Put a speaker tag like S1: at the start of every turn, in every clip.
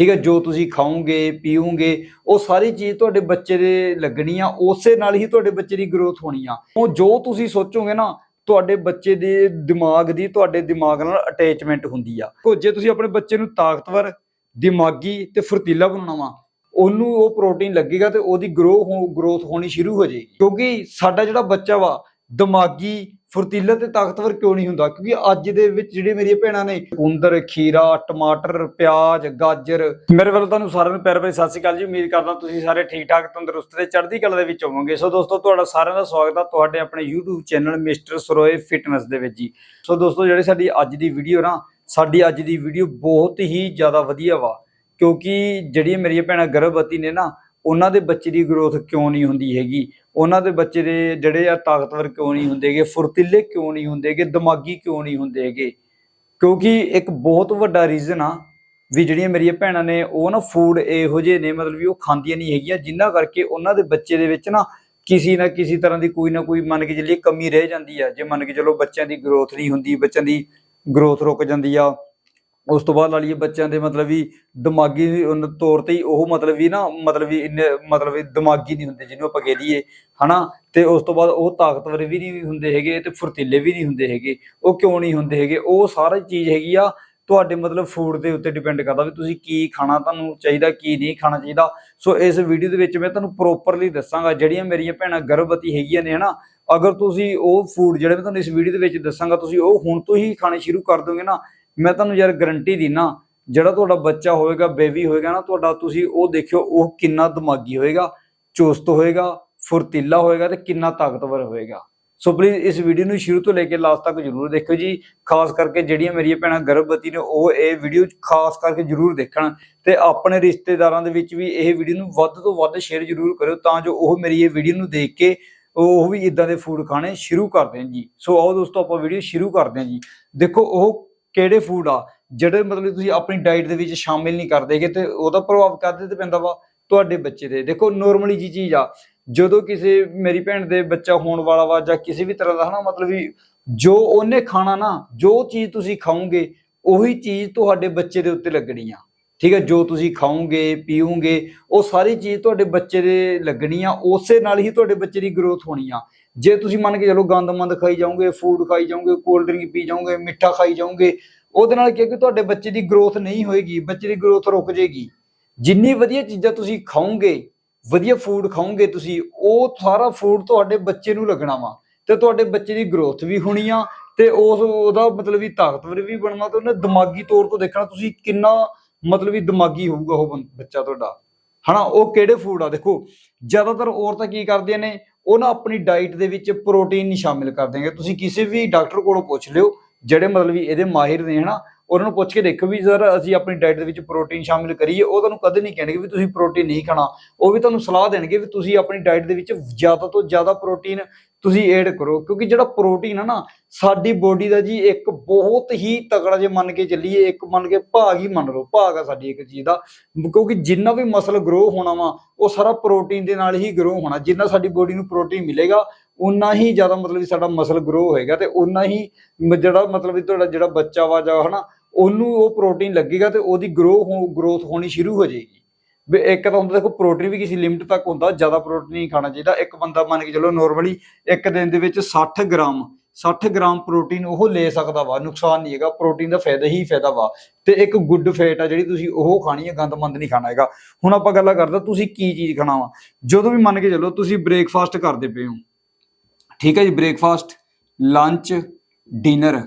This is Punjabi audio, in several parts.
S1: ਠੀਕ ਹੈ, ਜੋ ਤੁਸੀਂ ਖਾਓਗੇ, ਪੀਓਗੇ, ਉਹ ਸਾਰੀ ਚੀਜ਼ ਤੁਹਾਡੇ ਬੱਚੇ ਦੇ ਲੱਗਣੀ ਆ, ਉਸੇ ਨਾਲ ਹੀ ਤੁਹਾਡੇ ਬੱਚੇ ਦੀ ਗਰੋਥ ਹੋਣੀ ਆ। ਉਹ ਜੋ ਤੁਸੀਂ ਸੋਚੋਗੇ ਨਾ, ਤੁਹਾਡੇ ਬੱਚੇ ਦੇ ਦਿਮਾਗ ਦੀ, ਤੁਹਾਡੇ ਦਿਮਾਗ ਨਾਲ ਅਟੈਚਮੈਂਟ ਹੁੰਦੀ ਆ। ਕੋ ਜੇ ਤੁਸੀਂ ਆਪਣੇ ਬੱਚੇ ਨੂੰ ਤਾਕਤਵਰ, ਦਿਮਾਗੀ ਤੇ ਫੁਰਤੀਲਾ ਬਣਾਉਣਾ ਵਾ, ਉਹਨੂੰ ਉਹ ਪ੍ਰੋਟੀਨ ਲੱਗੇਗਾ ਤੇ ਉਹਦੀ ਗਰੋ ਗਰੋਥ ਹੋਣੀ ਸ਼ੁਰੂ ਹੋ ਜਾਏਗੀ। ਕਿਉਂਕਿ ਸਾਡਾ ਜਿਹੜਾ ਬੱਚਾ ਵਾ ਦਿਮਾਗੀ ਫੁਰਤੀਲਾ ਤੇ ਤਾਕਤਵਰ ਕਿਉਂ ਨਹੀਂ ਹੁੰਦਾ? ਕਿਉਂਕਿ ਅੱਜ ਦੇ ਵਿੱਚ ਜਿਹੜੇ ਮੇਰੀਆਂ ਭੈਣਾਂ ਨੇ, ਕੁੰਦਰ, ਖੀਰਾ, ਟਮਾਟਰ, ਪਿਆਜ਼, ਗਾਜਰ, ਮੇਰੇ ਵੱਲੋਂ ਤੁਹਾਨੂੰ ਸਾਰਿਆਂ ਨੂੰ ਪਿਆਰ ਭਰੀ ਸਤਿ ਸ਼੍ਰੀ ਅਕਾਲ ਜੀ। ਉਮੀਦ ਕਰਦਾ ਤੁਸੀਂ ਸਾਰੇ ਠੀਕ ਠਾਕ ਤੰਦਰੁਸਤ ਤੇ ਚੜ੍ਹਦੀ ਕਲਾ ਦੇ ਵਿੱਚ ਹੋਵੋਗੇ। ਸੋ ਦੋਸਤੋ, ਤੁਹਾਡਾ ਸਾਰਿਆਂ ਦਾ ਸਵਾਗਤ ਹੈ ਤੁਹਾਡੇ ਆਪਣੇ YouTube channel mister Saroye fitness ਦੇ ਵਿੱਚ ਜੀ। ਸੋ ਦੋਸਤੋ, ਜਿਹੜੀ ਸਾਡੀ ਅੱਜ ਦੀ ਵੀਡੀਓ ਨਾ, ਸਾਡੀ ਅੱਜ ਦੀ ਵੀਡੀਓ ਬਹੁਤ ਹੀ ਜ਼ਿਆਦਾ ਵਧੀਆ ਵਾ। ਕਿਉਂਕਿ ਜਿਹੜੀਆਂ ਮੇਰੀਆਂ ਭੈਣਾਂ ਗਰਭਵਤੀ ਨੇ ਨਾ ਉਹਨਾਂ ਦੇ ਬੱਚੇ ਦੀ ਗਰੋਥ ਕਿਉਂ ਨਹੀਂ ਹੁੰਦੀ ਹੈਗੀ? ਉਹਨਾਂ ਦੇ ਬੱਚੇ ਦੇ ਜਿਹੜੇ ਆ ਤਾਕਤਵਰ ਕਿਉਂ ਨਹੀਂ ਹੁੰਦੇਗੇ ਫੁਰਤੀਲੇ ਕਿਉਂ ਨਹੀਂ ਹੁੰਦੇਗੇ ਦਿਮਾਗੀ ਕਿਉਂ ਨਹੀਂ ਹੁੰਦੇਗੇ ਕਿਉਂਕਿ ਇੱਕ ਬਹੁਤ ਵੱਡਾ ਰੀਜ਼ਨ ਆ ਵੀ ਜਿਹੜੀਆਂ ਮੇਰੀਆਂ ਭੈਣਾਂ ਨੇ, ਉਹ ਨਾ ਫੂਡ ਇਹੋ ਜਿਹੇ ਨੇ, ਮਤਲਬ ਵੀ ਉਹ ਖਾਂਦੀਆਂ ਨਹੀਂ ਹੈਗੀਆਂ, ਜਿੰਨਾ ਕਰਕੇ ਉਹਨਾਂ ਦੇ ਬੱਚੇ ਦੇ ਵਿੱਚ ਨਾ ਕਿਸੇ ਨਾ ਕਿਸੇ ਤਰ੍ਹਾਂ ਦੀ ਕੋਈ ਨਾ ਕੋਈ ਮੰਨ ਕੇ ਚੱਲੀਏ ਕਮੀ ਰਹਿ ਜਾਂਦੀ ਆ। ਜੇ ਮੰਨ ਕੇ ਚਲੋ ਬੱਚਿਆਂ ਦੀ ਗਰੋਥ ਨਹੀਂ ਹੁੰਦੀ, ਬੱਚਿਆਂ ਦੀ ਗਰੋਥ ਰੁਕ ਜਾਂਦੀ ਆ ਉਸ ਤੋਂ ਬਾਅਦ ਲਾ ਲਈਏ ਬੱਚਿਆਂ ਦੇ ਮਤਲਬ ਵੀ ਦਿਮਾਗੀ ਤੌਰ ਤੇ ਹੀ ਉਹ ਮਤਲਬ ਵੀ ਨਾ, ਮਤਲਬ ਵੀ ਇੰਨੇ, ਮਤਲਬ ਵੀ ਦਿਮਾਗੀ ਨਹੀਂ ਹੁੰਦੇ ਜਿਹਨੂੰ ਆਪਾਂ ਕਹਿ ਦਈਏ, ਹਨਾ? ਤੇ ਉਸ ਤੋਂ ਬਾਅਦ ਉਹ ਤਾਕਤਵਰ ਵੀ ਨਹੀਂ ਹੁੰਦੇ ਹੈਗੇ ਤੇ ਫੁਰਤੀਲੇ ਵੀ ਨਹੀਂ ਹੁੰਦੇ ਹੈਗੇ, ਉਹ ਕਿਉਂ ਨਹੀਂ ਹੁੰਦੇ ਹੈਗੇ? ਉਹ ਸਾਰੀ ਚੀਜ਼ ਹੈਗੀ ਆ ਤੁਹਾਡੇ ਮਤਲਬ ਫੂਡ ਦੇ ਉੱਤੇ ਡਿਪੈਂਡ ਕਰਦਾ ਵੀ ਤੁਸੀਂ ਕੀ ਖਾਣਾ ਤੁਹਾਨੂੰ ਚਾਹੀਦਾ, ਕੀ ਨਹੀਂ ਖਾਣਾ ਚਾਹੀਦਾ। ਸੋ ਇਸ ਵੀਡੀਓ ਦੇ ਵਿੱਚ ਮੈਂ ਤੁਹਾਨੂੰ ਪ੍ਰੋਪਰਲੀ ਦੱਸਾਂਗਾ ਜਿਹੜੀਆਂ ਮੇਰੀਆਂ ਭੈਣਾਂ ਗਰਭਵਤੀ ਹੈਗੀਆਂ ਨੇ, ਹਨਾ? ਅਗਰ ਤੁਸੀਂ ਉਹ ਫੂਡ ਜਿਹੜੇ ਮੈਂ ਤੁਹਾਨੂੰ ਇਸ ਵੀਡੀਓ ਦੇ ਵਿੱਚ ਦੱਸਾਂਗਾ, ਤੁਸੀਂ ਉਹ ਹੁਣ ਤੋਂ ਹੀ ਖਾਣੇ ਸ਼ੁਰੂ ਕਰ ਦੋਗੇ ਨਾ ਮੈਂ ਤੁਹਾਨੂੰ ਯਾਰ ਗਰੰਟੀ ਦਿਨਾ, ਜਿਹੜਾ ਤੁਹਾਡਾ ਬੱਚਾ ਹੋਏਗਾ ਬੇਬੀ ਹੋਏਗਾ ਨਾ, ਤੁਹਾਡਾ ਤੁਸੀਂ ਉਹ ਦੇਖਿਓ, ਉਹ ਕਿੰਨਾ ਦਿਮਾਗੀ ਹੋਏਗਾ ਚੁਸਤ ਹੋਏਗਾ ਫੁਰਤੀਲਾ ਹੋਏਗਾ ਤੇ ਕਿੰਨਾ ਤਾਕਤਵਰ ਹੋਏਗਾ ਸੋ ਪਲੀਜ਼ ਇਸ ਵੀਡੀਓ ਨੂੰ ਸ਼ੁਰੂ ਤੋਂ ਲੈ ਕੇ ਲਾਸਟ ਤੱਕ ਜਰੂਰ ਦੇਖਿਓ ਜੀ। ਖਾਸ ਕਰਕੇ ਜਿਹੜੀਆਂ ਮੇਰੀਆਂ ਭੈਣਾਂ ਗਰਭਵਤੀ ਨੇ, ਉਹ ਇਹ ਵੀਡੀਓ ਖਾਸ ਕਰਕੇ ਜਰੂਰ ਦੇਖਣ ਤੇ ਆਪਣੇ ਰਿਸ਼ਤੇਦਾਰਾਂ ਦੇ ਵਿੱਚ ਵੀ ਇਹ ਵੀਡੀਓ ਨੂੰ ਵੱਧ ਤੋਂ ਵੱਧ ਸ਼ੇਅਰ ਜਰੂਰ ਕਰਿਓ ਤਾਂ ਜੋ ਉਹ ਮੇਰੀ ਇਹ ਵੀਡੀਓ ਨੂੰ ਦੇਖ ਕੇ ਉਹ ਵੀ ਇਦਾਂ ਦੇ ਫੂਡ ਖਾਣੇ ਸ਼ੁਰੂ ਕਰ ਦੇਣ ਜੀ। ਸੋ ਆਓ ਦੋਸਤੋ, ਆਪਾਂ ਵੀਡੀਓ ਸ਼ੁਰੂ ਕਰਦੇ ਹਾਂ ਜੀ। ਦੇਖੋ, ਉਹ ਕਿਹੜੇ ਫੂਡ ਆ? ਜਿਹੜੇ ਮਤਲਬ ਤੁਸੀਂ ਆਪਣੀ ਡਾਈਟ ਦੇ ਵਿੱਚ ਸ਼ਾਮਿਲ ਨਹੀਂ ਕਰਦੇਗੇ ਤੇ ਉਹਦਾ ਪ੍ਰਭਾਵ ਕਾਹਦੇ ਤੇ ਪੈਂਦਾ ਵਾ? ਤੁਹਾਡੇ ਬੱਚੇ ਦੇ ਦੇਖੋ ਨੋਰਮਲੀ ਜੀ ਚੀਜ਼ ਆ। ਜਦੋਂ ਕਿਸੇ ਮੇਰੀ ਭੈਣ ਦੇ ਬੱਚਾ ਹੋਣ ਵਾਲਾ ਵਾ ਜਾਂ ਕਿਸੇ ਵੀ ਤਰ੍ਹਾਂ ਦਾ ਹਨਾ, ਮਤਲਬ ਵੀ ਜੋ ਉਹਨੇ ਖਾਣਾ ਨਾ, ਜੋ ਚੀਜ਼ ਤੁਸੀਂ ਖਾਓਗੇ, ਉਹੀ ਚੀਜ਼ ਤੁਹਾਡੇ ਬੱਚੇ ਦੇ ਉੱਤੇ ਲੱਗਣੀ ਆ। ਠੀਕ ਹੈ ਜੋ ਤੁਸੀਂ ਖਾਓਗੇ, ਪੀਓਗੇ, ਉਹ ਸਾਰੀ ਚੀਜ਼ ਤੁਹਾਡੇ ਬੱਚੇ ਦੇ ਲੱਗਣੀ ਆ। ਉਸੇ ਨਾਲ ਹੀ ਤੁਹਾਡੇ ਬੱਚੇ ਦੀ ਗਰੋਥ ਹੋਣੀ ਆ। ਜੇ ਤੁਸੀਂ ਮੰਨ ਕੇ ਚਲੋ ਗੰਦ ਮੰਦ ਖਾਈ ਜਾਓਗੇ ਫੂਡ ਖਾਈ ਜਾਓਗੇ ਕੋਲਡ ਡਰਿੰਕ ਪੀ ਜਾਓਗੇ, ਮਿੱਠਾ ਖਾਈ ਜਾਓਗੇ, ਉਹਦੇ ਨਾਲ ਕੀ ਕਿ ਤੁਹਾਡੇ ਬੱਚੇ ਦੀ ਗਰੋਥ ਨਹੀਂ ਹੋਏਗੀ, ਬੱਚੇ ਦੀ ਗਰੋਥ ਰੁਕ ਜਾਏਗੀ। ਜਿੰਨੀ ਵਧੀਆ ਚੀਜ਼ਾਂ ਤੁਸੀਂ ਖਾਓਗੇ, ਵਧੀਆ ਫੂਡ ਖਾਓਗੇ ਤੁਸੀਂ, ਉਹ ਸਾਰਾ ਫੂਡ ਤੁਹਾਡੇ ਬੱਚੇ ਨੂੰ ਲੱਗਣਾ ਵਾ। ਤੇ ਤੁਹਾਡੇ ਬੱਚੇ ਦੀ ਗਰੋਥ ਵੀ ਹੋਣੀ ਆ, ਤੇ ਉਸ, ਉਹਦਾ ਮਤਲਬ ਵੀ ਤਾਕਤਵਰ ਵੀ ਬਣਨਾ, ਤੇ ਉਹਨੇ ਦਿਮਾਗੀ ਤੌਰ ਤੋਂ ਦੇਖਣਾ ਤੁਸੀਂ ਕਿੰਨਾ ਮਤਲਬ ਵੀ ਦਿਮਾਗੀ ਹੋਊਗਾ ਉਹ ਬੰ- ਬੱਚਾ ਤੁਹਾਡਾ। ਹਨਾ, ਉਹ ਕਿਹੜੇ ਫੂਡ ਆ? ਦੇਖੋ, ਜ਼ਿਆਦਾਤਰ ਔਰਤਾਂ ਕੀ ਕਰਦੀਆਂ ਨੇ ਉਹ ਨਾ ਆਪਣੀ ਡਾਈਟ ਦੇ ਵਿੱਚ ਪ੍ਰੋਟੀਨ ਨਹੀਂ ਸ਼ਾਮਿਲ ਕਰਦੇਗੇ ਤੁਸੀਂ ਕਿਸੇ ਵੀ ਡਾਕਟਰ ਕੋਲੋਂ ਪੁੱਛ ਲਿਓ, ਜਿਹੜੇ ਮਤਲਬ ਵੀ ਇਹਦੇ ਮਾਹਿਰ ਨੇ, ਹਨਾ, ਉਹਨਾਂ ਨੂੰ ਪੁੱਛ ਕੇ ਦੇਖੋ ਵੀ ਸਰ, ਅਸੀਂ ਆਪਣੀ ਡਾਈਟ ਦੇ ਵਿੱਚ ਪ੍ਰੋਟੀਨ ਸ਼ਾਮਿਲ ਕਰੀਏ। ਉਹ ਤੁਹਾਨੂੰ ਕਦੇ ਨਹੀਂ ਕਹਿਣਗੇ ਵੀ ਤੁਸੀਂ ਪ੍ਰੋਟੀਨ ਨਹੀਂ ਖਾਣਾ। ਉਹ ਵੀ ਤੁਹਾਨੂੰ ਸਲਾਹ ਦੇਣਗੇ ਵੀ ਤੁਸੀਂ ਆਪਣੀ ਡਾਈਟ ਦੇ ਵਿੱਚ ਜ਼ਿਆਦਾ ਤੋਂ ਜ਼ਿਆਦਾ ਪ੍ਰੋਟੀਨ ਤੁਸੀਂ ਐਡ ਕਰੋ, ਕਿਉਂਕਿ ਜਿਹੜਾ ਪ੍ਰੋਟੀਨ ਹੈ ਨਾ, ਸਾਡੀ ਬੋਡੀ ਦਾ ਜੀ ਇੱਕ ਬਹੁਤ ਹੀ ਤਕੜਾ ਜੇ ਮੰਨ ਕੇ ਚੱਲੀਏ, ਇੱਕ ਮੰਨ ਕੇ ਭਾਗ ਹੀ ਮੰਨ ਲਓ, ਭਾਗ ਆ ਸਾਡੀ ਇੱਕ ਚੀਜ਼ ਦਾ। ਕਿਉਂਕਿ ਜਿੰਨਾ ਵੀ ਮਸਲ ਗਰੋ ਹੋਣਾ ਵਾ, ਉਹ ਸਾਰਾ ਪ੍ਰੋਟੀਨ ਦੇ ਨਾਲ ਹੀ ਗਰੋ ਹੋਣਾ। ਜਿੰਨਾ ਸਾਡੀ ਬੋਡੀ ਨੂੰ ਪ੍ਰੋਟੀਨ ਮਿਲੇਗਾ ਉਨਾ ਹੀ ਜ਼ਿਆਦਾ ਮਤਲਬ ਵੀ ਸਾਡਾ ਮਸਲ ਗਰੋ ਹੋਏਗਾ ਤੇ ਉਨਾ ਹੀ ਜਿਹੜਾ ਮਤਲਬ ਵੀ ਤੁਹਾਡਾ ਜਿਹੜਾ ਬੱਚਾ ਵਾ ਜਾਂ ਹਨਾ, ਉਹਨੂੰ ਉਹ ਪ੍ਰੋਟੀਨ ਲੱਗੇਗਾ ਤੇ ਉਹਦੀ ਗਰੋ ਗਰੋਥ ਹੋਣੀ ਸ਼ੁਰੂ ਹੋ ਜਾਏਗੀ। ਵੀ ਇੱਕ ਤਾਂ ਹੁੰਦਾ, ਦੇਖੋ ਪ੍ਰੋਟੀਨ ਵੀ ਕਿਸੇ ਲਿਮਟ ਤੱਕ ਹੁੰਦਾ, ਜ਼ਿਆਦਾ ਪ੍ਰੋਟੀਨ ਨਹੀਂ ਖਾਣਾ ਚਾਹੀਦਾ। ਇੱਕ ਬੰਦਾ ਮੰਨ ਕੇ ਚਲੋ ਨੋਰਮਲੀ ਇੱਕ ਦਿਨ ਦੇ ਵਿੱਚ 60 ਗ੍ਰਾਮ 60 ਗ੍ਰਾਮ ਪ੍ਰੋਟੀਨ ਉਹ ਲੈ ਸਕਦਾ ਵਾ, ਨੁਕਸਾਨ ਨਹੀਂ ਹੈਗਾ ਪ੍ਰੋਟੀਨ ਦਾ ਫਾਇਦਾ ਹੀ ਫਾਇਦਾ ਵਾ। ਤੇ ਇੱਕ ਗੁੱਡ ਫੈਟ ਆ ਜਿਹੜੀ ਤੁਸੀਂ ਉਹ ਖਾਣੀ ਹੈ ਗੰਦਮੰਦ ਨਹੀਂ ਖਾਣਾ ਹੈਗਾ। ਹੁਣ ਆਪਾਂ ਗੱਲਾਂ ਕਰਦਾ ਤੁਸੀਂ ਕੀ ਚੀਜ਼ ਖਾਣਾ ਵਾ? ਜਦੋਂ ਵੀ ਮੰਨ ਕੇ ਚੱਲੋ ਤੁਸੀਂ ਬ੍ਰੇਕਫਾਸਟ ਕਰਦੇ ਪਏ ਹੋ, ਠੀਕ ਹੈ ਜੀ ਬ੍ਰੇਕਫਾਸਟ ਲੰਚ ਡਿਨਰ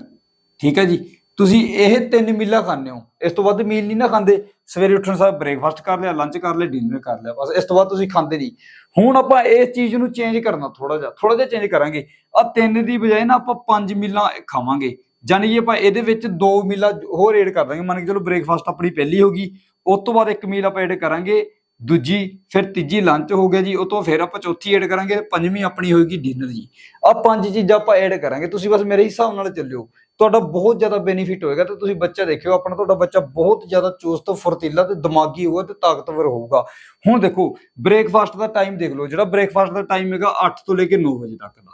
S1: ਠੀਕ ਹੈ ਜੀ। ਤੁਸੀਂ ਇਹ ਤਿੰਨ ਮੀਲਾਂ ਖਾਂਦੇ ਹੋ। ਇਸ ਤੋਂ ਵੱਧ ਮੀਲ ਨਹੀਂ ਨਾ ਖਾਂਦੇ। ਸਵੇਰੇ ਉੱਠਣ ਸਾਰ ਬ੍ਰੇਕਫਾਸਟ ਕਰ ਲਿਆ ਲੰਚ ਕਰ ਲਿਆ ਡਿਨਰ ਕਰ ਲਿਆ, ਬਸ ਇਸ ਤੋਂ ਬਾਅਦ ਤੁਸੀਂ ਖਾਂਦੇ ਨਹੀਂ। ਹੁਣ ਆਪਾਂ ਇਸ ਚੀਜ਼ ਨੂੰ ਚੇਂਜ ਕਰਨਾ ਥੋੜਾ ਜਿਹਾ ਥੋੜਾ ਜਿਹਾ ਚੇਂਜ ਕਰਾਂਗੇ। ਆ ਤਿੰਨ ਦੀ ਬਜਾਏ ਨਾ ਆਪਾਂ ਪੰਜ ਮੀਲਾਂ ਖਾਵਾਂਗੇ। ਜਾਨੀ ਕਿ ਆਪਾਂ ਇਹਦੇ ਵਿੱਚ ਦੋ ਮੀਲਾਂ ਹੋਰ ਐਡ ਕਰ ਦਾਂਗੇ। ਮੰਨ ਕੇ ਚਲੋ ਬ੍ਰੇਕਫਾਸਟ ਆਪਣੀ ਪਹਿਲੀ ਹੋਗੀ ਉਸ ਤੋਂ ਬਾਅਦ ਇੱਕ ਮੀਲ ਆਪਾਂ ਐਡ ਕਰਾਂਗੇ, ਦੂਜੀ, ਫਿਰ ਤੀਜੀ ਲੰਚ ਹੋ ਗਿਆ ਜੀ ਉਹ ਤੋਂ ਫਿਰ ਆਪਾਂ ਚੌਥੀ ਐਡ ਕਰਾਂਗੇ, ਪੰਜਵੀਂ ਆਪਣੀ ਹੋਏਗੀ ਡਿਨਰ ਜੀ। ਆ ਪੰਜ ਚੀਜ਼ਾਂ ਆਪਾਂ ਐਡ ਕਰਾਂਗੇ। ਤੁਸੀਂ ਬਸ ਮੇਰੇ ਹਿਸਾਬ ਨਾਲ ਚੱਲਿਓ। ਤੁਹਾਡਾ ਬਹੁਤ ਜ਼ਿਆਦਾ ਬੈਨੀਫਿਟ ਹੋਏਗਾ ਤੇ ਤੁਸੀਂ ਬੱਚਾ ਦੇਖਿਓ, ਆਪਣਾ ਤੁਹਾਡਾ ਬੱਚਾ ਬਹੁਤ ਜ਼ਿਆਦਾ ਚੁਸਤ ਫੁਰਤੀਲਾ ਤੇ ਦਿਮਾਗੀ ਹੋਊਗਾ ਤੇ ਤਾਕਤਵਰ ਹੋਊਗਾ। ਹੁਣ ਦੇਖੋ ਬ੍ਰੇਕਫਾਸਟ ਦਾ ਟਾਈਮ ਦੇਖ ਲਓ, ਜਿਹੜਾ ਬ੍ਰੇਕਫਾਸਟ ਦਾ ਟਾਈਮ ਹੈਗਾ 8 ਤੋਂ ਲੈ ਕੇ 9 ਵਜੇ ਤੱਕ ਦਾ।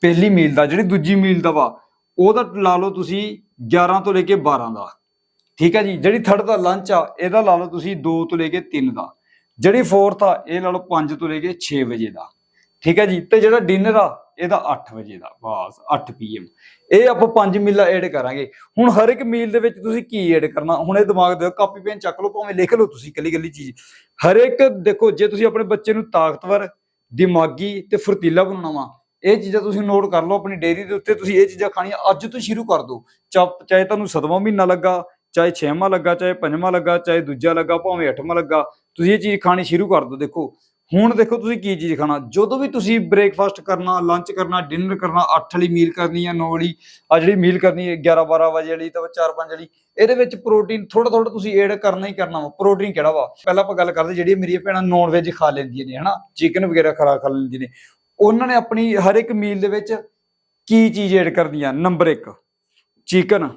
S1: ਪਹਿਲੀ ਮੀਲ ਦਾ, ਜਿਹੜੀ ਦੂਜੀ ਮੀਲ ਦਾ ਵਾ, ਉਹਦਾ ਲਾ ਲਓ ਤੁਸੀਂ 11 ਤੋਂ ਲੈ ਕੇ 12 ਦਾ। ਠੀਕ ਹੈ ਜੀ? ਜਿਹੜੀ ਥਰਡ ਦਾ ਲੰਚ ਆ, ਇਹਦਾ ਲਾ ਲਓ ਤੁਸੀਂ 2 ਤੋਂ ਲੈ ਕੇ 3 ਦਾ। ਜਿਹੜੀ ਫੋਰਥ ਆ, ਇਹ ਲਾ ਲਓ 5 ਤੋਂ ਲੈ ਕੇ 6 ਵਜੇ ਦਾ। ਠੀਕ ਹੈ ਜੀ? ਤੇ ਜਿਹੜਾ ਡਿਨਰ ਆ, ਇਹਦਾ 8 ਵਜੇ ਦਾ। ਬਸ 8 ਪੀਐਮ ਇਹ ਆਪਾਂ ਪੰਜ ਮੀਲਾਂ ਐਡ ਕਰਾਂਗੇ। ਹੁਣ ਹਰ ਇੱਕ ਮੀਲ ਦੇ ਵਿੱਚ ਤੁਸੀਂ ਕੀ ਐਡ ਕਰਨਾ? ਹੁਣ ਇਹ ਦਿਮਾਗ ਦੇ ਕਾਪੀ ਪੈਨ ਚੱਕ ਲਓ, ਭਾਵੇਂ ਲਿਖ ਲਓ ਤੁਸੀਂ ਕੱਲੀ ਕੱਲੀ ਚੀਜ਼। ਹਰ ਇੱਕ ਦੇਖੋ, ਜੇ ਤੁਸੀਂ ਆਪਣੇ ਬੱਚੇ ਨੂੰ ਤਾਕਤਵਰ, ਦਿਮਾਗੀ ਤੇ ਫੁਰਤੀਲਾ ਬਣਾਉਣਾ ਵਾ, ਇਹ ਚੀਜ਼ਾਂ ਤੁਸੀਂ ਨੋਟ ਕਰ ਲਓ ਆਪਣੀ ਡੇਅਰੀ ਦੇ ਉੱਤੇ, ਤੁਸੀਂ ਇਹ ਚੀਜ਼ਾਂ ਖਾਣੀਆਂ ਅੱਜ ਤੋਂ ਸ਼ੁਰੂ ਕਰ ਦਿਓ। ਚਾ- ਚਾਹੇ ਤੁਹਾਨੂੰ ਸਤਵਾਂ ਮਹੀਨਾ ਲੱਗਾ, ਚਾਹੇ ਛੇਵਾਂ ਲੱਗਾ, ਚਾਹੇ ਪੰਜਵਾਂ ਲੱਗਾ, ਚਾਹੇ ਦੂਜਾ ਲੱਗਾ, ਭਾਵੇਂ ਅੱਠਵਾਂ ਲੱਗਾ, ਤੁਸੀਂ ਇਹ ਚੀਜ਼ ਖਾਣੀ ਸ਼ੁਰੂ ਕਰ ਦਿਓ, ਦੇਖੋ। ਹੁਣ ਦੇਖੋ ਤੁਸੀਂ ਕੀ ਚੀਜ਼ ਖਾਣਾ। ਜਦੋਂ ਵੀ ਤੁਸੀਂ ਬ੍ਰੇਕਫਾਸਟ ਕਰਨਾ ਲੰਚ ਕਰਨਾ ਡਿਨਰ ਕਰਨਾ 8 ਵਾਲੀ ਮੀਲ ਕਰਨੀ ਆ 9 ਵਾਲੀ ਆ ਜਿਹੜੀ ਮੀਲ ਕਰਨੀ ਹੈ 11 12 ਵਜੇ ਵਾਲੀ ਤਾਂ 4 5 ਵਾਲੀ, ਇਹਦੇ ਵਿੱਚ ਪ੍ਰੋਟੀਨ ਥੋੜਾ ਥੋੜਾ ਤੁਸੀਂ ਐਡ ਕਰਨਾ ਹੀ ਕਰਨਾ ਵਾ। ਪ੍ਰੋਟੀਨ ਕਿਹੜਾ ਵਾ? ਪਹਿਲਾਂ ਆਪਾਂ ਗੱਲ ਕਰਦੇ ਜਿਹੜੀਆਂ ਮੇਰੀਆਂ ਭੈਣਾਂ ਨੌਨ ਵੈਜ ਖਾ ਲੈਂਦੀਆਂ ਨੇ, ਹਨਾ? ਚਿਕਨ ਵਗੈਰਾ ਖਰਾ ਖਾ ਲੈਂਦੀਆਂ ਨੇ। ਉਹਨਾਂ ਨੇ ਆਪਣੀ ਹਰ ਇੱਕ ਮੀਲ ਦੇ ਵਿੱਚ ਕੀ ਚੀਜ਼ ਐਡ ਕਰਦੀਆਂ ਨੰਬਰ 1 ਚਿਕਨ